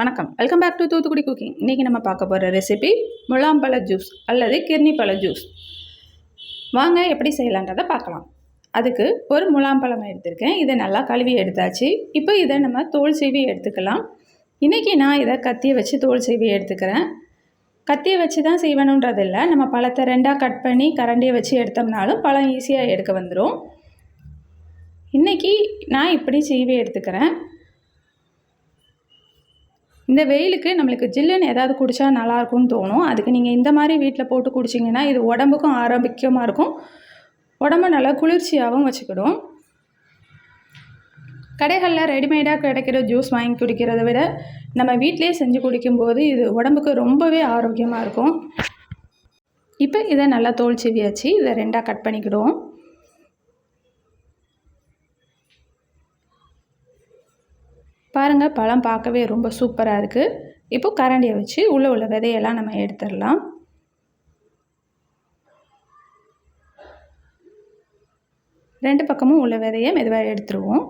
வணக்கம். Welcome back to Thoothukudi cooking இன்றைக்கி நம்ம பார்க்க போகிற ரெசிபி முலாம்பழ ஜூஸ் அல்லது கிர்னி பழ ஜூஸ் வாங்க எப்படி செய்யலான்றதை பார்க்கலாம். அதுக்கு ஒரு முலாம்பழம் எடுத்திருக்கேன். இதை நல்லா கழுவி எடுத்தாச்சு. இப்போ இதை நம்ம தோல் சீவி எடுத்துக்கலாம். இன்றைக்கி நான் இதை கத்தியை வச்சு தோல் சீவி எடுத்துக்கிறேன். கத்தியை வச்சு தான் செய்வணுன்றது இல்லை. நம்ம பழத்தை ரெண்டாக கட் பண்ணி கரண்டியை வச்சு எடுத்தோம்னாலும் பழம் ஈஸியாக எடுக்க வந்துடும் இன்றைக்கி நான் இப்படி சீவி எடுத்துக்கிறேன். இந்த வெயிலுக்கு நம்மளுக்கு ஜில்லுன்னு ஏதாவது குடித்தா நல்லாயிருக்கும்னு தோணும். அதுக்கு நீங்கள் இந்த மாதிரி வீட்டில் போட்டு குடிச்சிங்கன்னா இது உடம்புக்கும் ஆரோக்கியமாக இருக்கும். உடம்பு நல்லா குளிர்ச்சியாகவும் வச்சுக்கிடும். கடைகளில் ரெடிமேடாக கிடைக்கிற ஜூஸ் வாங்கி குடிக்கிறத விட நம்ம வீட்டிலே செஞ்சு குடிக்கும்போது இது உடம்புக்கு ரொம்பவே ஆரோக்கியமாக இருக்கும். இப்போ இதை நல்லா தோல் செவியாச்சு. இதை ரெண்டாக கட் பண்ணிக்கிடுவோம். பாருங்கள் பழம் பார்க்கவே ரொம்ப சூப்பராக இருக்குது இப்போது கரண்டியை வச்சு உள்ளே உள்ள விதையெல்லாம் நம்ம எடுத்துடலாம். ரெண்டு பக்கமும் உள்ள விதையை மெதுவாக எடுத்துருவோம்.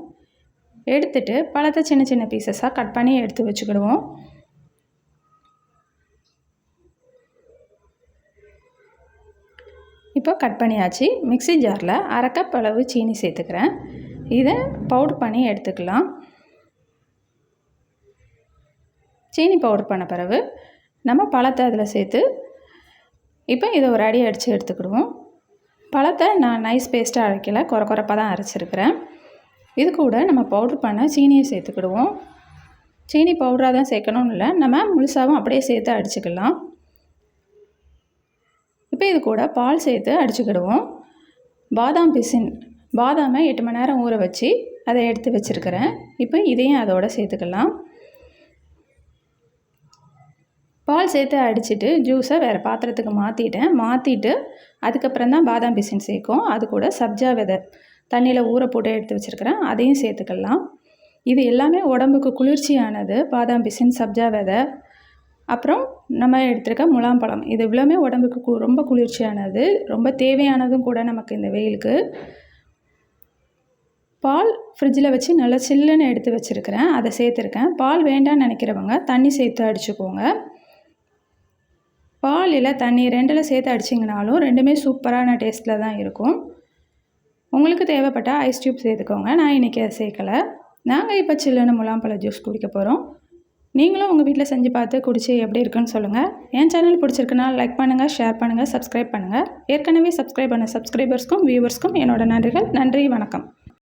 எடுத்துட்டு பழத்தை சின்ன சின்ன பீசஸாக கட் பண்ணி எடுத்து வச்சுக்கிடுவோம். இப்போ கட் பண்ணியாச்சு. மிக்சி ஜாரில் அரை கப் அளவு சீனி சேர்த்துக்கிறேன். இதை பவுடர் பண்ணி எடுத்துக்கலாம். சீனி பவுடர் பண்ண பிறகு நம்ம பழத்தை அதில் சேர்த்து இப்போ இதை ஒரு அடி அடித்து எடுத்துக்கிடுவோம். பழத்தை நான் நைஸ் பேஸ்ட்டாக அரைக்கலை குறை குறைப்பாக தான் அரைச்சிருக்கிறேன். இது கூட நம்ம பவுட்ரு பண்ண சீனியை சேர்த்துக்கிடுவோம். சீனி பவுடராக தான் சேர்க்கணும்னு இல்லை நம்ம முழுசாகவும் அப்படியே சேர்த்து அடிச்சுக்கலாம். இப்போ இது கூட பால் சேர்த்து அடிச்சுக்கிடுவோம். பாதாம் பிசின் பாதாமை எட்டு மணி நேரம் ஊற வச்சு அதை எடுத்து வச்சுருக்கிறேன். இப்போ இதையும் அதோடு சேர்த்துக்கலாம். பால் சேர்த்து அடிச்சுட்டு ஜூஸை வேறு பாத்திரத்துக்கு மாற்றிட்டேன் மாற்றிட்டு அதுக்கப்புறம் தான் பாதாம் பிசின் சேர்க்கும். அது கூட சப்ஜா விதை. தண்ணியில் ஊற போட்டு எடுத்து வச்சுருக்கிறேன். அதையும் சேர்த்துக்கலாம். இது எல்லாமே உடம்புக்கு குளிர்ச்சியானது. பாதாம் பிசின் சப்ஜா விதை. அப்புறம் நம்ம எடுத்துருக்க முலாம்பழம். இது இவ்வளோமே உடம்புக்கு ரொம்ப குளிர்ச்சியானது. ரொம்ப தேவையானதும் கூட நமக்கு இந்த வெயிலுக்கு. பால் ஃப்ரிட்ஜில் வச்சு நல்லா சில்லுன்னு எடுத்து வச்சுருக்கிறேன். அதை சேர்த்துருக்கேன். பால் வேண்டாம்னு நினைக்கிறவங்க தண்ணி சேர்த்து அடிச்சுக்கோங்க. பால் இல்லை தண்ணி ரெண்டில் சேர்த்து அடிச்சிங்கனாலும் ரெண்டுமே சூப்பரான டேஸ்ட்டில் தான் இருக்கும். உங்களுக்கு தேவைப்பட்ட ஐஸ் டியூப் சேர்த்துக்கோங்க. நான் இன்றைக்கி அதை சேர்க்கலை. நாங்கள் இப்போ சில்லுன்னு முலாம்பழ ஜூஸ் குடிக்க போகிறோம் நீங்களும் உங்கள் வீட்டில் செஞ்சு பார்த்து குடிச்சு எப்படி இருக்குன்னு சொல்லுங்கள் என் சேனல் பிடிச்சிருக்குன்னா லைக் பண்ணுங்கள் ஷேர் பண்ணுங்கள் சப்ஸ்கிரைப் பண்ணுங்கள் ஏற்கனவே சப்ஸ்கிரைப் பண்ண சப்ஸ்கிரைபர்ஸ்க்கும் வியூவர்ஸ்க்கும் என்னோட நன்றிகள். நன்றி வணக்கம்.